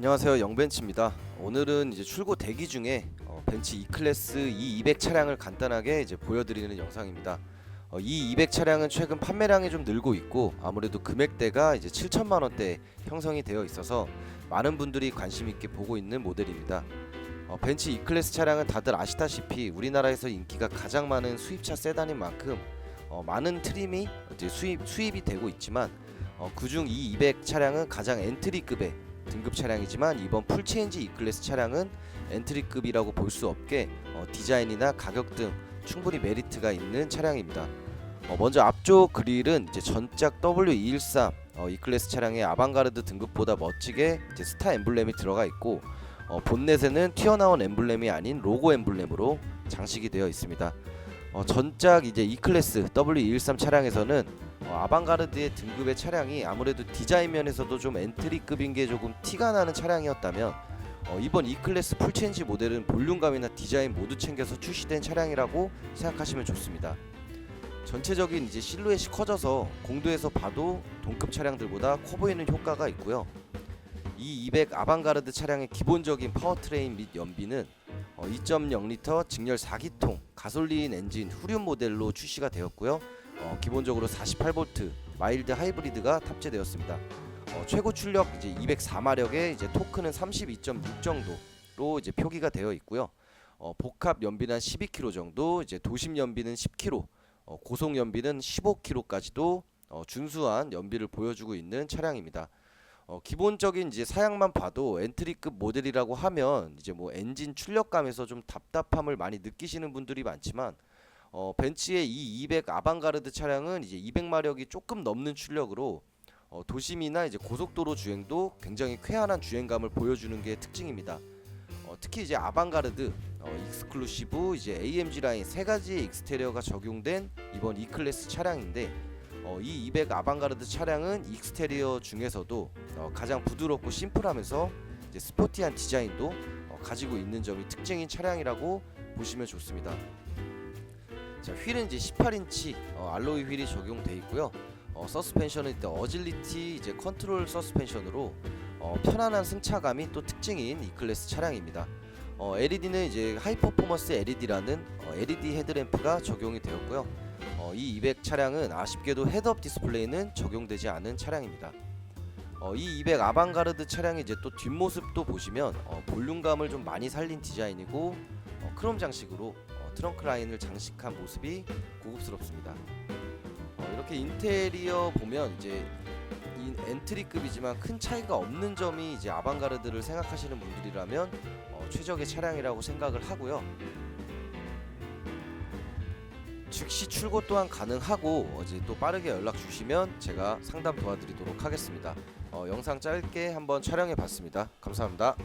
안녕하세요 영벤치입니다. 오늘은 이제 출고 대기 중에 어, 벤츠 E 클래스 E200 차량을 간단하게 이제 보여드리는 영상입니다. 어, E200 차량은 최근 판매량이 좀 늘고 있고 아무래도 금액대가 이제 7천만 원대 형성이 되어 있어서 많은 분들이 관심 있게 보고 있는 모델입니다. 어, 벤츠 E 클래스 차량은 다들 아시다시피 우리나라에서 인기가 가장 많은 수입차 세단인 만큼 어, 많은 트림이 이제 수입 수입이 되고 있지만 어, 그중 E200 차량은 가장 엔트리급의 등급 차량이지만 이번 풀체인지 E클래스 차량은 엔트리급이라고 볼 수 없게 어, 디자인이나 가격 등 충분히 메리트가 있는 차량입니다. 어, 먼저 앞쪽 그릴은 이제 전작 W213 어, E클래스 차량의 아방가르드 등급보다 멋지게 스타 엠블렘이 들어가 있고 어, 본넷에는 튀어나온 엠블렘이 아닌 로고 엠블렘으로 장식이 되어 있습니다. 어, 전작 이제 E클래스 W213 차량에서는 어, 아방가르드의 등급의 차량이 아무래도 디자인 면에서도 좀 엔트리급인 게 조금 티가 나는 차량이었다면 어, 이번 E클래스 풀체인지 모델은 볼륨감이나 디자인 모두 챙겨서 출시된 차량이라고 생각하시면 좋습니다. 전체적인 이제 실루엣이 커져서 공도에서 봐도 동급 차량들보다 커 보이는 효과가 있고요. 이 200 아방가르드 차량의 기본적인 파워트레인 및 연비는 어, 2.0L 직렬 4기통 가솔린 엔진 후륜 모델로 출시가 되었고요. 어, 기본적으로 48V 마일드 하이브리드가 탑재되었습니다. 어, 최고 출력 이제 204마력에 이제 토크는 32.6 정도로 이제 표기가 되어 있고요. 어, 복합 연비는 12km 정도, 이제 도심 연비는 10km, 어, 고속 연비는 15km까지도 어, 준수한 연비를 보여주고 있는 차량입니다. 어, 기본적인 이제 사양만 봐도 엔트리급 모델이라고 하면 이제 뭐 엔진 출력감에서 좀 답답함을 많이 느끼시는 분들이 많지만 어, 벤츠의 이 200 아방가르드 차량은 이제 200마력이 조금 넘는 출력으로 어, 도심이나 이제 고속도로 주행도 굉장히 쾌활한 주행감을 보여주는 게 특징입니다. 어, 특히 이제 아방가르드, 어, 익스클루시브, 이제 AMG 라인 세 가지의 익스테리어가 적용된 이번 E 클래스 차량인데 어, 이 200 아방가르드 차량은 익스테리어 중에서도 어, 가장 부드럽고 심플하면서 스포티한 디자인도 어, 가지고 있는 점이 특징인 차량이라고 보시면 좋습니다. 자, 휠은 이제 18인치 어, 알로이 휠이 적용돼 있고요. 어, 서스펜션은 이제 어질리티 이제 컨트롤 서스펜션으로 어, 편안한 승차감이 또 특징인 E 클래스 차량입니다. 어, LED는 이제 하이 퍼포먼스 LED라는 어, LED 헤드램프가 적용이 되었고요. 어, 이 200 차량은 아쉽게도 헤드업 디스플레이는 적용되지 않은 차량입니다. 어, 이 200 아방가르드 차량의 이제 또 뒷모습도 보시면 어, 볼륨감을 좀 많이 살린 디자인이고 어, 크롬 장식으로 어, 트렁크 라인을 장식한 모습이 고급스럽습니다. 어, 이렇게 인테리어 보면 이제 이 엔트리급이지만 큰 차이가 없는 점이 이제 아방가르드를 생각하시는 분들이라면 어, 최적의 차량이라고 생각을 하고요. 즉시 출고 또한 가능하고 어제 또 빠르게 연락 주시면 제가 상담 도와드리도록 하겠습니다. 어, 영상 짧게 한번 촬영해 봤습니다. 감사합니다.